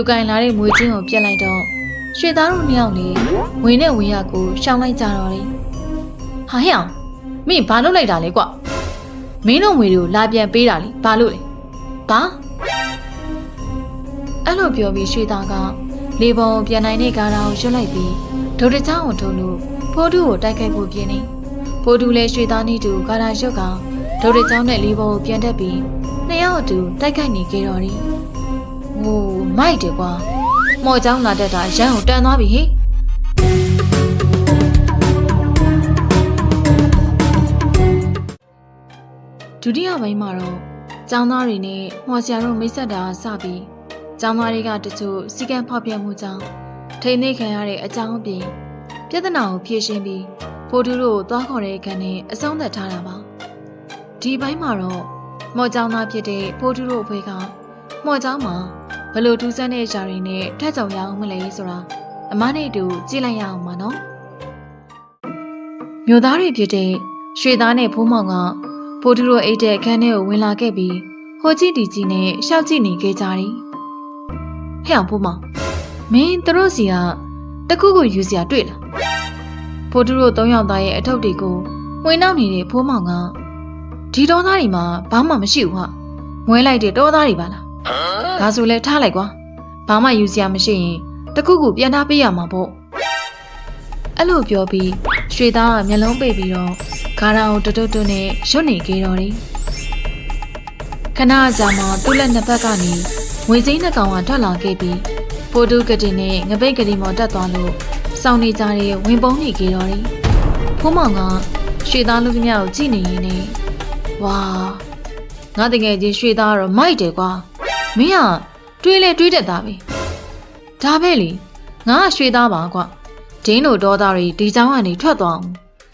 သူကင်လာတဲ့မွေချင်းကိုပြက်လိုက်တော့ရွှေသားတို့နှစ်ယောက်လေငွေနဲ့ဝင်ရကိုရှောင်လိုက်ကြတော့တယ်ဟာဟဲ့အောင်မင်းဘာလုပ်လိုက်တာလဲကွမင်းတို့ငွေတွေကိုလာပြန်ပေးတာလေဘာလို့လဲဘာအဲ့လိုပြောပြီးရွှေသားကလေပုံပြန်နိုင်တဲ့ကားတော်ကိုရွတ်လိုက်ပြီးဒုတ်တချောင်းကိုထုံလို့ဖိုးတူကိုတိုက်ခိုက်ဖို့ပြင်းနေဖိုးတူလည်းရွှေသားနေတူကားတော်ရွတ်ကဒုတ်တချောင်းနဲ့လေပုံကိုပြန်တက်ပြီးနှစ်ယောက်အတူတိုက်ခိုက်နေကြတော့တယ် ဟိုမိုက်တယ်ကွာမော်ချောင်းလာတတ်တာရန်ကိုတန်သွားပြီဟိဒုတိယပိုင်းမှာတော့ကျောင်းသားတွေနဲ့မော်ဆရာတို့မိတ်ဆက်တာစပြီးကျောင်းသားတွေကတချို့စီကံဖောက်ပြမှုကြောင့်ထိန်းသိမ်းခံရတဲ့အကြောင်းအပြင်ပြဿနာကိုဖြေရှင်းပြီးဖိုးတူတို့သွားခေါ်တဲ့ခံနဲ့အဆုံးသတ်ထားတာပါဒီပိုင်းမှာတော့မော်ကျောင်းသားဖြစ်တဲ့ဖိုးတူတို့အဖွဲ့ကမော်ကျောင်းမှာ ဘယ်လိုထူးဆန်းတဲ့ຢာတွေနဲ့ထက်ကြုံရအောင်မလဲဆိုတာအမနဲ့အတူကြည့်လိုက်ရအောင်ပါနော်မြို့သားတွေဖြစ်တဲ့ရွှေသားနဲ့ဖိုးမောင်ကဖိုးတူတို့အိတ်တဲ့အခန်းထဲကိုဝင်လာခဲ့ပြီးဟိုကြည့်တီကြီးနဲ့ရှောက်ကြည့်နေခဲ့ကြတယ်ဟဲ့အောင်ဖိုးမောင်မင်းတို့စီကတခုခုယူစရာတွေ့လားဖိုးတူတို့သုံးယောက်သားရဲ့အထုပ်တွေကိုဝင်နောက်နေတဲ့ဖိုးမောင်ကဒီတော်သားတွေမှာဘာမှမရှိဘူးဟာမွဲလိုက်တဲ့တော်သားတွေပါလား ဒါဆိုလဲထားလိုက်ကွာဘာမှယူစရာမရှိရင်တခုခုပြန်ထားပေးရမှာပေါ့အဲ့လိုပြောပြီးရွှေသားကမျက်လုံးပိတ်ပြီးတော့ဂါရာကိုတွတ်တွတ်တွတ်နဲ့ရွတ်နေကြတော့တယ်ခဏအကြာမှသူ့လက်နှစ်ဖက်ကနေငွေစိမ်းနှစ်ကောင်ကထွက်လာခဲ့ပြီးဖိုတူကတင်နဲ့ငပိတ်ကလေးမော်တက်သွားလို့စောင်းနေကြတဲ့ဝင်ပုံးနေကြတော့တယ်ဖိုးမောင်ကရွှေသားလူကမြကိုကြည့်နေရင်းနဲ့ဝါငါတကယ်ကြီးရွှေသားကတော့မိုက်တယ်ကွာ မင်းဟာတွေးလဲတွေးတတ်တာပဲဒါပဲလေငါကရွှေသားပါကွာဒင်းတို့ဒေါသတွေဒီကြောင်ကနေထွက်သွားအောင်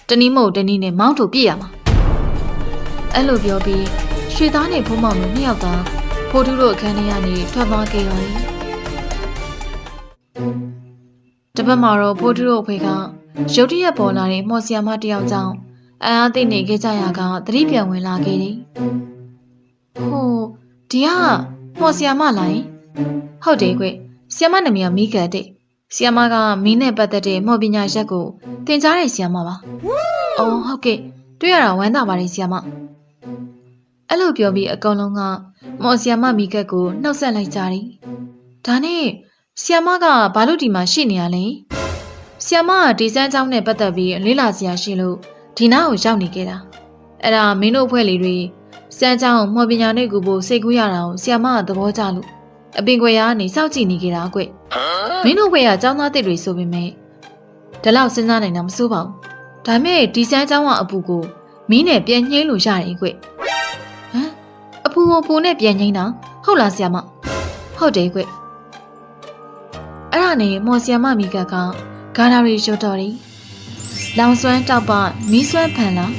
တနည်းမဟုတ်တနည်းနဲ့မောင်းထုတ်ပြစ်ရမှာအဲ့လိုပြောပြီးရွှေသားနဲ့ဖုံးမောင်တို့နှစ်ယောက်ကဖိုးထူးတို့အခန်းထဲကနေထွက်သွားခဲ့ရော်လေတပတ်မှာတော့ဖိုးထူးတို့အဖေကရုတ်တရက်ပေါ်လာတဲ့မော်ဆီယာမတယောက်ကြောင့်အံအားသိနေခဲ့ကြရကသတိပြန်ဝင်လာခဲ့တယ်ဟိုဒီက ဟောဆီယမလာရင်ဟုတ်တယ်ကွဆီယမနာမည်ကမိကတ်တဲ့ဆီယမကမင်းနဲ့ပတ်သက်တဲ့မော်ပညာရက်ကိုသင်ကြားတဲ့ဆီယမပါ။အော်ဟုတ်ကဲ့တွေ့ရတာဝမ်းသာပါတယ်ဆီယမ။အဲ့လိုပြောပြီးအကောင်လုံးကမော်ဆီယမမိကတ်ကိုနှုတ်ဆက်လိုက်ကြတယ်။ဒါနဲ့ဆီယမကဘာလို့ဒီမှာရှိနေရလဲ။ဆီယမကဒီစမ်းချောင်းနဲ့ပတ်သက်ပြီးလေးလာစရာရှိလို့ဒီနားကိုရောက်နေခဲ့တာ။အဲ့ဒါမင်းတို့အဖွဲ့လေးတွေ စမ်းချောင်းမော်ပညာနဲ့ကူဖို့စိတ်ကူးရတာကိုဆီယမကသဘောကျလို့အပင်ခွေရကနေစောင့်ကြည့်နေကြတာကွမင်းတို့ဘွေကចောင်းသားတစ်တွေဆိုပေမဲ့ဒါလောက်စဉ်းစားနိုင်တာမစိုးပါဘူးဒါမဲ့ဒီစမ်းချောင်းကအပူကိုမင်းနဲ့ပြန်ညှိလို့ရတယ်ကွဟမ်အပူကိုပူနဲ့ပြန်ညှိတာဟုတ်လားဆီယမဟုတ်တယ်ကွအဲ့ဒါနဲ့မော်ဆီယမမိကကဂါနာရီရှော့တော်ရီလောင်စွမ်းတောက်ပမီးစွမ်းဖန်လား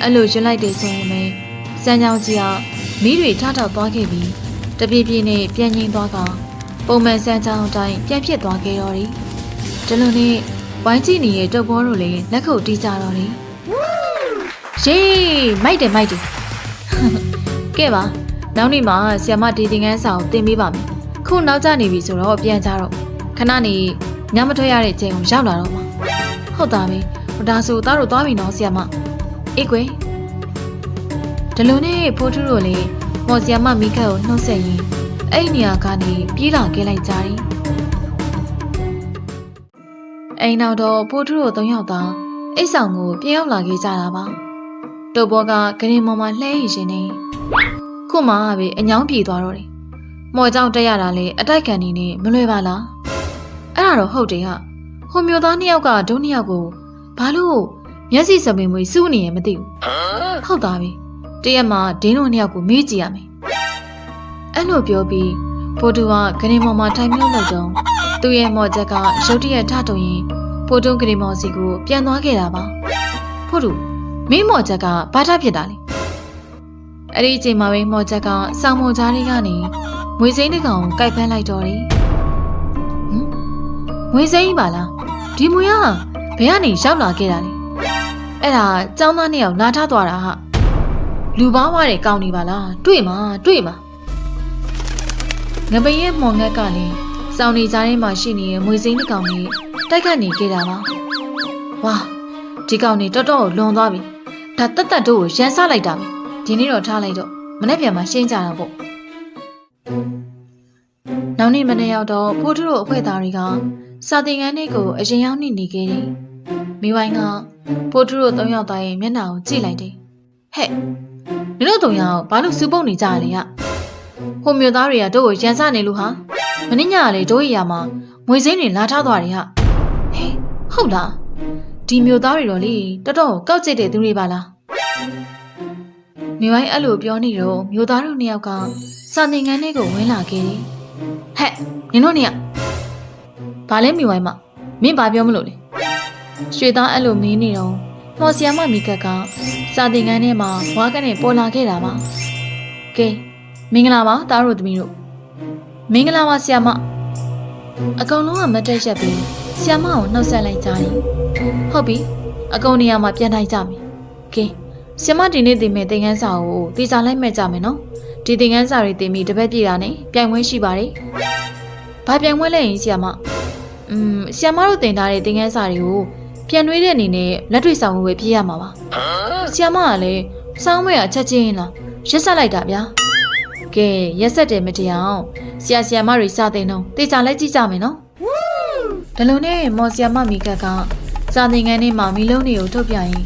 အဲ့လိုရွတ်လိုက်တယ်ဆိုရင်ပဲ စမ်းကြောင်ကြီးကမီးတွေထထောက်သွားခဲ့ပြီးတပြေးပြေးနဲ့ပြန်ငိမ့်သွားကပုံမှန်စမ်းကြောင်အတိုင်းပြန်ဖြစ်သွားခဲ့တော့တယ်။ဒီလိုနဲ့ဝိုင်းကြည့်နေတဲ့တုပ်ဘောတို့လည်းလက်ခုပ်တီးကြတော့တယ်။ယေးမိုက်တယ်မိုက်တယ်။ကဲပါနောက်နေ့မှာဆီယမဒီသင်ခန်းစာကိုသင်ပေးပါမယ်။ခုနောက်ကျနေပြီဆိုတော့ပြန်ကြတော့ခဏနေညမထွက်ရတဲ့အချိန်ကိုရောက်လာတော့မှာ။ဟုတ်တာပဲ။ဒါဆိုသားတို့သွားပြီနော်ဆီယမ။အေးကွယ် ဒီလိုနဲ့ဖိုးထူးတို့လည်းမော်ဆီယာမမိခတ်ကိုနှုတ်ဆက်ရင်အဲ့ဒီနေရာကနေပြေးလာခဲ့လိုက်ကြတယ်။အိမ်နောက်တော့ဖိုးထူးတို့သုံးယောက်သာအိတ်ဆောင်ကိုပြေးရောက်လာခဲ့ကြတာပါ။တုပ်ဘောကဂရင်မော်မှာလှဲရည်ရှင်နေခုမှပဲအညောင်းပြေသွားတော့တယ်။မော်ကြောင့်တက်ရတာလေအတိုက်ခံနေနေမလွယ်ပါလား။အဲ့ဒါတော့ဟုတ်တယ်ဟာ။ဟိုမျိုးသားနှစ်ယောက်ကဒုနှစ်ယောက်ကိုဘာလို့မျက်စိစပင်မွေစူးနေရင်မသိဘူး။ဟုတ်သားပြီ။ တရက်မှာဒင်းတို့နှစ်ယောက်ကိုမေးကြည့်ရမယ်။အဲ့လိုပြောပြီးဖိုတူကဂရင်မော်မှာထိုင်မြုပ်လို့တော့သူ့ရဲ့မော်ချက်ကရုတ်တရက်ထတုံရင်ဖိုတုံဂရင်မော်စီကိုပြန်သွားခဲ့တာပါ။ဖိုတူမင်းမော်ချက်ကဘာထဖြစ်တာလဲ။အဲ့ဒီအချိန်မှာပဲမော်ချက်ကစောင်းမော်ကြားလေးကနေငွေစိမ်းတစ်ကောင်ကိုကိုက်ဖမ်းလိုက်တော့တယ်။ဟမ်ငွေစိမ်းပါလား။ဒီမွေကဘယ်ကနေရောက်လာခဲ့တာလဲ။အဲ့ဒါចောင်းသားနှစ်ယောက်လာထားသွားတာဟာ။ လူဘာဝတဲ့ကောင်းနေပါလားတွေ့မှာတွေ့မှာငပိန်ရဲ့မော်ငက်ကလည်းစောင်းနေကြထဲမှာရှိနေတဲ့မွေစိမ်းတစ်ကောင်နဲ့တိုက်ခတ်နေခဲ့တာပါဝါဒီကောင်နေတော်တော်လွန်သွားပြီဒါတက်တက်တို့ကိုရန်ဆလိုက်တာပဲဒီနေ့တော့ထားလိုက်တော့မနေ့ပြန်မှရှင်းကြတာပေါ့နောက်နေ့မနေ့ရောက်တော့ဖိုးထုတို့အဖွဲ့သားတွေကစာတင်ခန်းလေးကိုအရင်ရောက်နေနေခဲ့တယ်မိဝိုင်းကဖိုးထုတို့သုံးယောက်သားရဲ့မျက်နှာကိုကြည့်လိုက်တယ်ဟဲ့ နင်တို့သုံးယောက်ဘာလို့စူပုတ်နေကြရလဲကဟိုမြို့သားတွေကတို့ကိုရန်စနေလို့ဟာမင်းညကလေတို့ရရမှာငွေစင်းတွေလာထားသွားတယ်ဟာဟေးဟုတ်လားဒီမြို့သားတွေတော့လေတော်တော်ကောက်ကျစ်တဲ့သူတွေပါလားမိဝိုင်းအဲ့လိုပြောနေတော့မြို့သားတို့နှစ်ယောက်ကစာသင်ခန်းထဲကိုဝင်လာခဲ့တယ်ဟဲ့နင်တို့နှစ်ယောက်ဘာလဲမိဝိုင်းမမင်းဘာပြောမလို့လဲရွှေသားအဲ့လိုမင်းနေတော့ မော်ဆီယာမမိကက်ကစာသင်ခန်းထဲမှာဝါးကနေပေါ်လာခဲ့တာပါကဲမင်္ဂလာပါသားတို့သမီးတို့မင်္ဂလာပါဆရာမအကောင်လုံးကမတ်တက်ရက်ပြီးဆရာမကိုနှုတ်ဆက်လိုက်ကြတယ်ဟုတ်ပြီအကောင်နေရာမှာပြန်ထိုင်ကြမယ်ကဲဆရာမဒီနေ့တင်မဲ့သင်ခန်းစာကိုတေချာလိုက်မဲ့ကြမယ်နော်ဒီသင်ခန်းစာတွေတင်ပြီးတပတ်ပြည့်တာနဲ့ပြိုင်ပွဲရှိပါတယ်ဘာပြိုင်ပွဲလဲရင်ဆရာမอืมဆရာမတို့တင်ထားတဲ့သင်ခန်းစာတွေကို ပြန်နှွေးတဲ့အနေနဲ့လက်တွေ့ဆောင်ဝယ်ပြည့်ရမှာပါဆရာမကလည်းစောင်းမရချက်ချင်းလားရက်ဆက်လိုက်တာဗျာကဲရက်ဆက်တယ်မတရားဆရာဆရာမတွေစတဲ့နှုံတေချာလိုက်ကြည့်ကြမယ်နော်ဒါလုံနဲ့မော်ဆရာမမိကက်ကစာသင်ခန်းထဲမှာမီလုံးတွေကိုထုတ်ပြရင်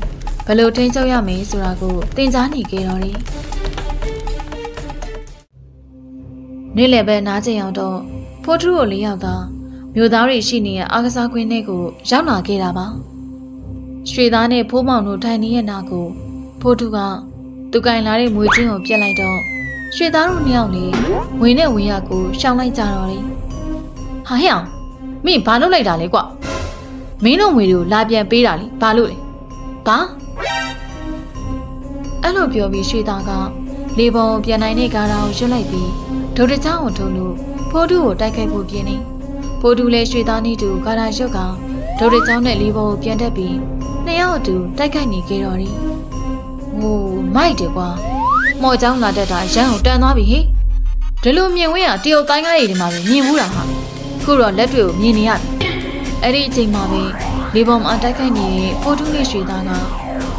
ဘယ်လိုထိန်းချုပ်ရမလဲဆိုတာကိုသင်ကြားနေကြတော့တယ်နေ့လယ်ပဲနားကျင်အောင်တော့ဖိုးထူးကိုလေးယောက်သာမြို့သားတွေရှိနေတဲ့အားကစားကွင်းထဲကိုရောက်လာခဲ့တာပါ ရွှေသားနဲ့ဖိုးမောင်တို့ထိုင်နေတဲ့နာကိုဖိုးထူးကသူကင်လာတဲ့မွေချင်းကိုပြက်လိုက်တော့ရွှေသားတို့နှစ်ယောက်လေဝင်နဲ့ဝင်ရကိုရှောင်းလိုက်ကြတော့တယ်။ဟာဟဲ့အောင်မင်းဘာလုပ်လိုက်တာလဲကွ။မင်းတို့ငွေတွေကိုလာပြန်ပေးတာလေဘာလို့လဲ။ဘာအဲ့လိုပြောပြီးရွှေသားကလေပုံပြန်နိုင်တဲ့ကားတော်ကိုရွတ်လိုက်ပြီးဒုတ်တချောင်းကိုထုံလို့ဖိုးတူကိုတိုက်ခိုက်ဖို့ပြင်းနေ။ဖိုးတူလည်းရွှေသားနေတူကားတော်ရွတ်ကဒုတ်တချောင်းနဲ့လေပုံကိုပြန်တက်ပြီး နှစ်ယောက်အတူတိုက်ခိုက်နေကြတော့တယ်။ငိုမိုက်တယ်ကွာ။မော်ချောင်းလာတတ်တာရန်ကိုတန်သွားပြီဟိဒီလိုမြင်ဝင်းကတရုတ်တိုင်းကားရည်ဒီမှာပဲမြင်ဘူးတာဟာခုတော့လက်တွေကိုမြင်နေရတယ်အဲ့ဒီအချိန်မှာပဲလေပုံမှာတိုက်ခိုက်နေတဲ့ဖိုထုနဲ့ရွှေသားက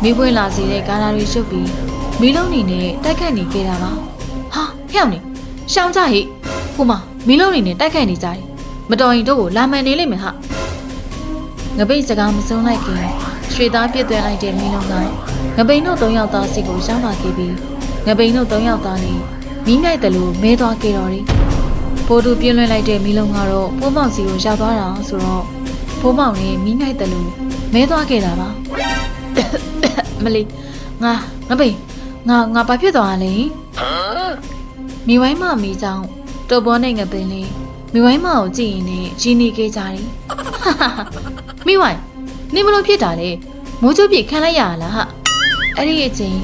မိပွင့်လာစေတဲ့ကားလာတွေရှုပ်ပြီးမီးလုံးနေနဲ့တိုက်ခိုက်နေခဲ့တာပါဟာဖျောက်နေရှောင်းကြဟိဟိုမှာမီးလုံးနေနဲ့တိုက်ခိုက်နေကြတယ်မတော်ရင်တို့ကိုလာမှန်နေလိမ့်မယ်ဟာငပိတ်စကားမစုံလိုက်ခင် ရွှေသားပြစ်သွင်းလိုက်တဲ့မီးလုံးကငပိန်တို့၃ယောက်သားစီကိုရှောင်းလာခဲ့ပြီးငပိန်တို့၃ယောက်သားနဲ့မိမြိုက်တယ်လို့မဲသွားခဲ့တော်တယ်။ဖိုးတူပြင်းလွှဲလိုက်တဲ့မီလုံးကတော့ဖိုးမောင်စီကိုရောက်သွားတာဆိုတော့ဖိုးမောင်နဲ့မိမြိုက်တယ်လို့မဲသွားခဲ့တာပါ။မလီငါငပိန်ငါငါဘာဖြစ်သွားတာလဲ။မိဝိုင်းမမိကြောင့်တော်ပေါ်နဲ့ငပိန်လေးမိဝိုင်းမကိုကြည့်ရင်လည်းကြီးနေခဲ့ကြတယ်။မိဝိုင်း နေမလို့ဖြစ်တာလေမိုးချိုးပြခံလိုက်ရလားဟာအဲ့ဒီအချိန်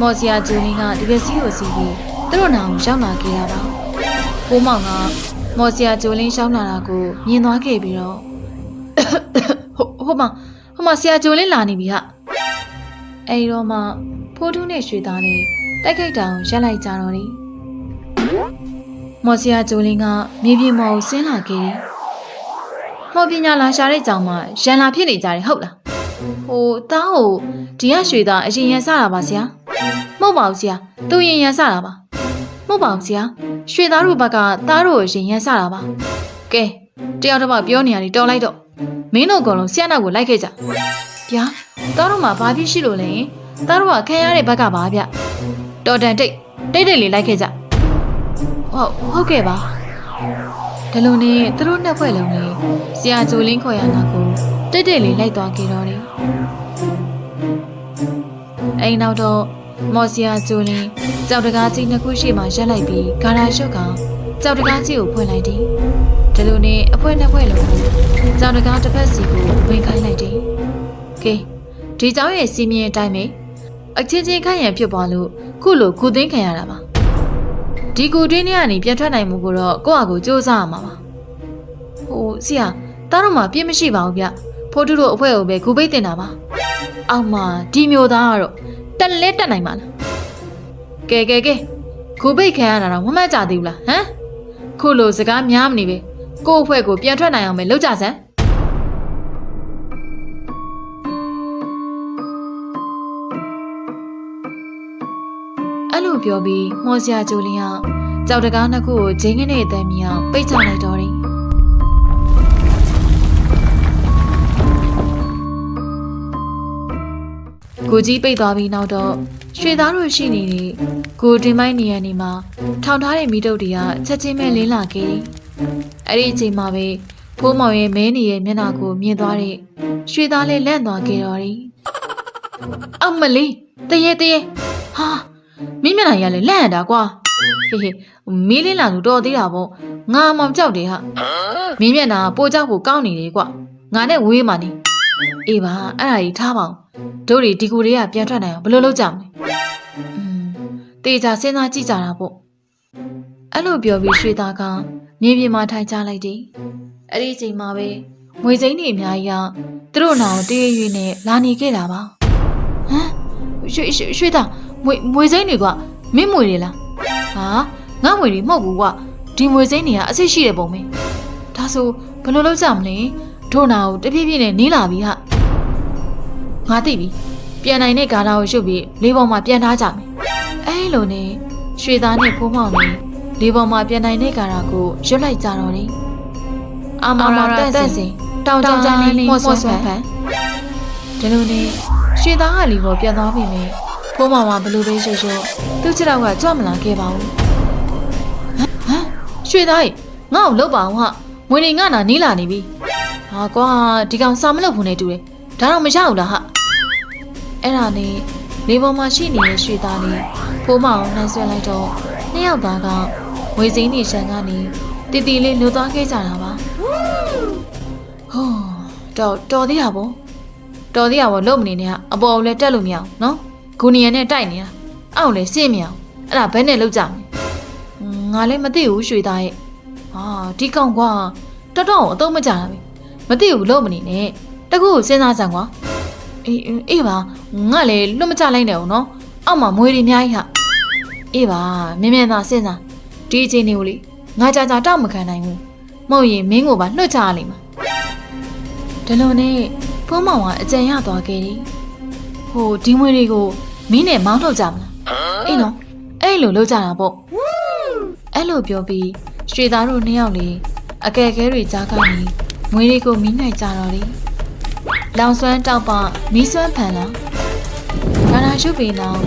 မော်စီယာဂျူလင်းကဒီပစီကိုစီးပြီးသူတို့နာကိုရောက်လာခဲ့တာပါ။ကိုမောင်ကမော်စီယာဂျူလင်းရှောင်းလာတာကိုမြင်သွားခဲ့ပြီးတော့ဟိုဟိုမှာဟိုမှာဆရာဂျူလင်းလာနေပြီဟာ။အဲဒီတော့မှဖိုးထုနဲ့ရွှေသားနဲ့တိုက်ခိုက်တာကိုရက်လိုက်ကြတော့တယ်။မော်စီယာဂျူလင်းကမြေပြင်ပေါ်ကိုဆင်းလာခဲ့တယ်။ မော်ပညာလာရှာတဲ့ကြောင်မှရန်လာဖြစ်နေကြတယ်ဟုတ်လား။ဟိုတားဟိုဒီကရွှေသားအရင်ရန်စတာပါဆရာ။မဟုတ်ပါဘူးဆရာ။သူရင်ရန်စတာပါ။မဟုတ်ပါဘူးဆရာ။ရွှေသားတို့ဘက်ကသားတို့ကိုရင်ရန်စတာပါ။ကဲတယောက်တစ်ပေါက်ပြောနေရတယ်တော်လိုက်တော့မင်းတို့အကုန်လုံးဆရာနောက်ကိုလိုက်ခဲ့ကြ။ဗျာသားတို့မှာဘာဖြစ်ရှိလို့လဲ။သားတို့ကခံရတဲ့ဘက်ကပါဗျ။တော်တန်တိတ်တိတ်တိတ်လေးလိုက်ခဲ့ကြ။ဟုတ်ဟုတ်ကဲ့ပါ။ ဒီလိုနဲ့သူတို့နှစ်ဖွဲ့လုံးလေးဆရာဂျိုလင်းခေါ်ရနာကိုတိတ်တိတ်လေးလိုက်သွားခဲ့တော့တယ်။အိမ်နောက်တော့မော်စီယာဂျိုလင်းကြောက်တကားကြီးနှစ်ခုရှိမှရက်လိုက်ပြီးဂါရာရှုတ်ကကြောက်တကားကြီးကိုဖွင့်လိုက်တယ်။ဒီလိုနဲ့အဖွဲနှစ်ဖွဲလုံးကိုကြောက်တကားတစ်ဖက်စီကိုဝင်ခိုင်းလိုက်တယ်။ကဲဒီเจ้าရဲ့စီမင်းအတိုင်းပဲအချင်းချင်းခိုင်းရန်ဖြစ်သွားလို့ခုလိုခုသိမ်းခံရတာပါ။ ဒီကူတွင်းထဲကနေပြန်ထွက်နိုင်မှုကိုတော့ကိုယ့်အကူစူးစမ်းရမှာပါ။ဟိုဆရာတားတော့မှပြင်းမရှိပါဘူးဗျ။ဖိုးတူတို့အဖွဲကိုပဲဂူပိတ်တင်တာပါ။အောက်မှာဒီမျိုးသားကတော့တက်လဲတက်နိုင်ပါလား။ကဲကဲကဲဂူပိတ်ခံရတာတော့မမှတ်ကြသေးဘူးလားဟမ်။ခုလိုစကားများမနေပဲကို့အဖွဲ့ကိုပြန်ထွက်နိုင်အောင်ပဲလုပ်ကြစမ်း ပြောပြီးမော်စရာဂျိုလင်းကကြောက်တကားနှစ်ခုကိုဂျင်းကနေအတန်းမြအောင်ပိတ်ချလိုက်တော့တယ်ကိုကြီးပိတ်သွားပြီးနောက်တော့ရွှေသားတို့ရှိနေတဲ့ကိုတင်မိုင်းနေရနေမှာထောင်ထားတဲ့မိတုပ်တွေကချက်ချင်းပဲလင်းလာခဲ့တယ်။အဲ့ဒီအချိန်မှာပဲဖိုးမောင်ရဲ့မဲနေရဲ့မျက်နှာကိုမြင်သွားတဲ့ရွှေသားလေးလန့်သွားခဲ့တော့တယ်။အမလေးတရေတရေဟာ မင်းမျက်နှာကြီးကလည်းလန့်ရတာကွာဟေးဟေးမီးလင်းလာလို့တော်သေးတာပေါ့ငါမှမကြောက်တယ်ဟာမင်းမျက်နှာကပိုကြောက်ဖို့ကောင်းနေတယ်ကွာငါနဲ့ဝေးမှနေအေးပါအဲ့ဒါကြီးထားပါအောင်တို့တွေဒီကူတွေကပြန်ထွက်နိုင်အောင်ဘယ်လိုလုပ်ကြမလဲอืมတေချာစဉ်းစားကြည့်ကြတာပေါ့အဲ့လိုပြောပြီးရွှေသားကမြေပြင်မှာထိုင်ချလိုက်တယ်အဲ့ဒီအချိန်မှာပဲငွေစိမ်းတွေအများကြီးကသူတို့နောင်တရေရွေနဲ့လာနေခဲ့တာပါဟမ်ရွှေရွှေရွှေသား ငွေငွေစိမ်းတွေကမင်းမွေတွေလားဟာငါငွေတွေမဟုတ်ဘူးကွာဒီငွေစိမ်းတွေကအစ်စ်ရှိတဲ့ပုံပဲဒါဆိုဘယ်လိုလုပ်ကြမလဲတို့နာကိုတပြည့်ပြည့်နဲ့နီးလာပြီဟာငါသိပြီပြန်နိုင်တဲ့ဂါလာကိုရှုပ်ပြီးလေးပေါ်မှာပြန်ထားကြမယ်အဲလိုနဲ့ရွှေသားနဲ့ဖိုးမောင်နဲ့လေးပေါ်မှာပြန်နိုင်တဲ့ဂါလာကိုရွတ်လိုက်ကြတော့တယ်အာမာရာတန့်စင်တောင်ကြမ်းလေးမော့ဆွမ်းဖန်ဒီလိုနဲ့ရွှေသားကလီပေါ်ပြန်သွားပြီမယ် ဖိုးမောင်ကဘလို့ပဲရွှတ်ရွှတ်သူ့ခြေထောက်ကကြွမလာခဲ့ပါဘူးဟမ်ရွှေသားကြီးငါ့ကိုလှုပ်ပါအောင်ဟာငွေတွေငါနာနီးလာနေပြီဟာကွာဒီကောင်စာမလုပ်ဘူးနဲ့တူတယ်ဒါတော့မရဘူးလားဟာအဲ့ဒါနဲ့လေပေါ်မှာရှိနေတဲ့ရွှေသားလေးဖိုးမောင်နှမ်းဆွဲလိုက်တော့နှစ်ယောက်သားကငွေစိမ်းနေရှန်ကနေတီတီလေးလွတ်သွားခဲ့ကြတာပါဟောတော်တော်သေးတာပေါ့တော်သေးတာပေါ့လုံမနေနဲ့ကအပေါ်လည်းတက်လို့မရအောင်နော် ဂူနီယန်နဲ့တိုက်နေတာအောက်လည်းရှင်းမရအောင်အဲ့ဒါဘယ်နဲ့လောက်ကြမလဲငါလည်းမသိဘူးရွှေသားရဲ့ဟာဒီကောင်ကွာတော်တော်အတော့မကြတာပဲမသိဘူးလုံမနေနဲ့တကူကိုစဉ်းစားစမ်းကွာအေးအေးပါငါလည်းလွတ်မချလိုက်နဲ့ဦးနော်အောက်မှာမွေးတွေအများကြီးဟာအေးပါမြင်မြန်သာစဉ်းစားဒီအချိန်လေးကိုလေငါကြာကြာတောက်မခံနိုင်ဘူးမဟုတ်ရင်မင်းကိုပါနှုတ်ချရလိမ့်မယ်ဒီလိုနဲ့ဖုံးမောင်ကအကြံရသွားခဲ့တယ်ဟိုဒီမွေးတွေကို မင်းနဲ့မောင်းထုတ်ကြမလားအေးနော်အဲ့လိုလုပ်ကြတာပေါ့အဲ့လိုပြောပြီးရွှေသားတို့နှစ်ယောက်လေအကဲခဲတွေကြားကနေမွေးတွေကိုမီးနိုင်ကြတော့တယ်လောင်စွမ်းတောက်ပမီးစွမ်းဖန်လာဘာသာရှုပ်ပင်လောင်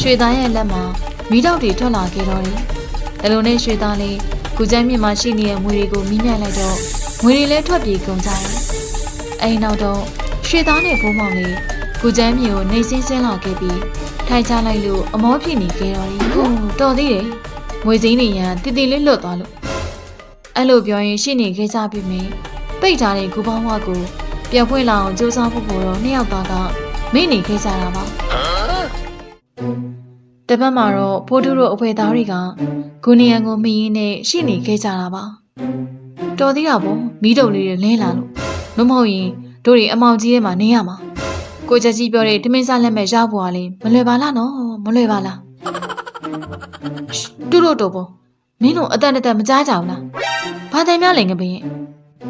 ရွှေသားရဲ့လက်မှာမီးတောက်တွေထွက်လာခဲ့တော့တယ်ဒါလိုနဲ့ရွှေသားလေးကုကျန်းမြင့်မှာရှိနေတဲ့မွေတွေကိုမီးမြိုက်လိုက်တော့မွေတွေလည်းထွက်ပြေးကုန်ကြတယ်အဲဒီနောက်တော့ရွှေသားနဲ့ဘိုးမောင်လေးကုကျန်းမြင့်ကိုနေစင်းစင်းလာခဲ့ပြီး ထိုင်ချလိုက်လို့အမောဖြစ်နေခဲ့တော့တယ်ဟုတ်တော်သေးတယ်ငွေစင်းနေရန်တည်တည်လေးလွတ်သွားလို့အဲ့လိုပြောရင်ရှင်းနေခဲ့ကြပြီမင်းပိတ်ထားတဲ့ဂူပေါင်းဝကိုပြန်ဖွင့်လာအောင်ကြိုးစားဖို့ကိုတော့နှစ်ယောက်သားကမိနေခဲ့ကြတာပါတပတ်မှာတော့ဖိုးထုတို့အဖွဲသားတွေကဂူနီယန်ကိုမင်းရင်းနဲ့ရှိနေခဲ့ကြတာပါတော်သေးတာပေါ့မိတုပ်လေးတွေလင်းလာလို့မဟုတ်ရင်တို့တွေအမောင်ကြီးထဲမှာနေရမှာ ကိုချက်ကြီးပြောတဲ့ထမင်းစားလက်မဲ့ရောက်ပေါ်ကလေးမလွယ်ပါလားနော်မလွယ်ပါလားတူတို့တော့ပေါ့မင်းတို့အတန်တန်မကြားကြဘူးလားဘာတိုင်များလဲငပင်း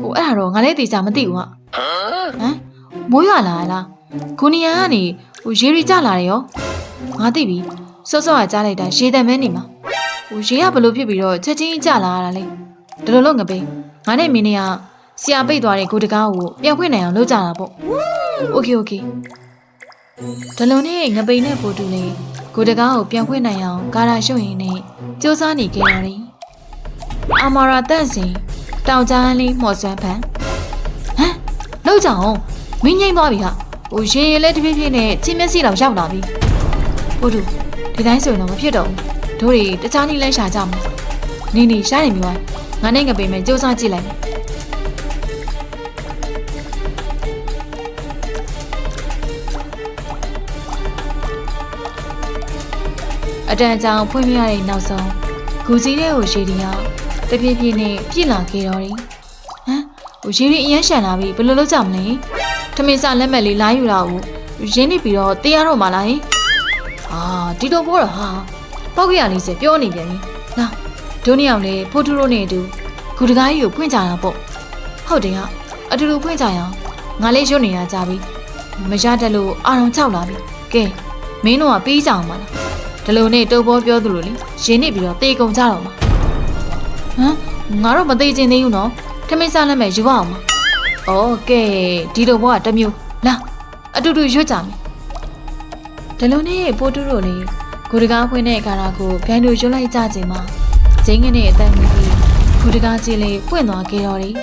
ဟိုအဲ့ဒါတော့ငါလည်းတေချာမသိဘူးဟာဟမ်မိုးရွာလာလားဂူနီယန်ကနေဟိုရေရီကြလာတယ်ရောငါသိပြီစောစောကကြားလိုက်တာရေတံမဲနေမှာဟိုရေကဘလို့ဖြစ်ပြီးတော့ချက်ချင်းကြလာရတာလေဒါလိုလို့ငပိငါနဲ့မင်းနဲ့ကဆရာပိတ်သွားတဲ့ဂူတကားကိုပြန်ဖွင့်နိုင်အောင်လုပ်ကြတာပေါ့ โอเคโอเคဒါလိုနဲ့ငပိနဲ့ပိုတူလေးဂူတကားကိုပြန်ဖွင့်နိုင်အောင်ဂါရာရှုပ်ရင်းနဲ့စူးစမ်းနေကြရတယ်အာမာရာတန့်စင်တောင်ကြားလေးမော်စွမ်းဖန်ဟမ်လောက်ကြအောင်မင်းငိမ့်သွားပြီဟာဟိုရေရေလဲတပြည့်ပြည့်နဲ့ချင်းမျက်စိလောက်ရောက်လာပြီပိုတူဒီတိုင်းဆိုရင်တော့မဖြစ်တော့ဘူးတို့တွေတခြားနည်းလဲရှာကြမှာနေနေရှားနေပြီဝိုင်းငါနဲ့ငပိမယ်စူးစမ်းကြည့်လိုက် အတန်ကြောင်ဖွင့်ပြရတဲ့နောက်ဆုံးဂူကြီးတဲ့ကိုရှေဒီဟာတပြေးပြေးနဲ့ပြစ်လာခဲ့တော့တယ်ဟမ်ဟိုရေရီအရန်ရှန်လာပြီဘယ်လိုလုပ်ကြမလဲထမင်းစားလက်မဲ့လေးလာယူလာဦးရင်းနေပြီးတော့တရားတော့မလားဟင်အာဒီတော့ဘောတော့ဟာပောက်ကြရလေးစပြောနေပြန်ပြီလာထတို့နှစ်ယောက်လည်းဖိုးထူးတို့နဲ့အတူဂူတကားကြီးကိုဖွင့်ကြတာပေါ့ဟုတ်တယ်ဟာအတူတူဖွင့်ကြရအောင်ငါလေးရွတ်နေတာကြပြီမရတတ်လို့အာရုံချောက်လာပြီကဲမင်းတို့ကပြီးကြအောင်မလား ဒီလိုနဲ့တုပ်ပေါ်ပြောသူလိုလေရင်နစ်ပြီးတော့တေကုန်ကြတော့မှာဟမ်ငါတော့မသေးချင်သေးဘူးနော်ထမင်းစားလက်မဲ့ယူအောင်မှာအော်ကဲဒီလိုဘောကတစ်မျိုးလာအတူတူရွတ်ကြမယ်ဒီလိုနဲ့ပိုးတူတို့လေဂူတကားဖွင့်တဲ့အခါရာကိုဂိုင်းတို့ရွတ်လိုက်ကြချိန်မှာဂျင်းငင်းနဲ့အတန်မီပြီးဂူတကားကြီးလေးပွင့်သွားခဲ့တော့တယ်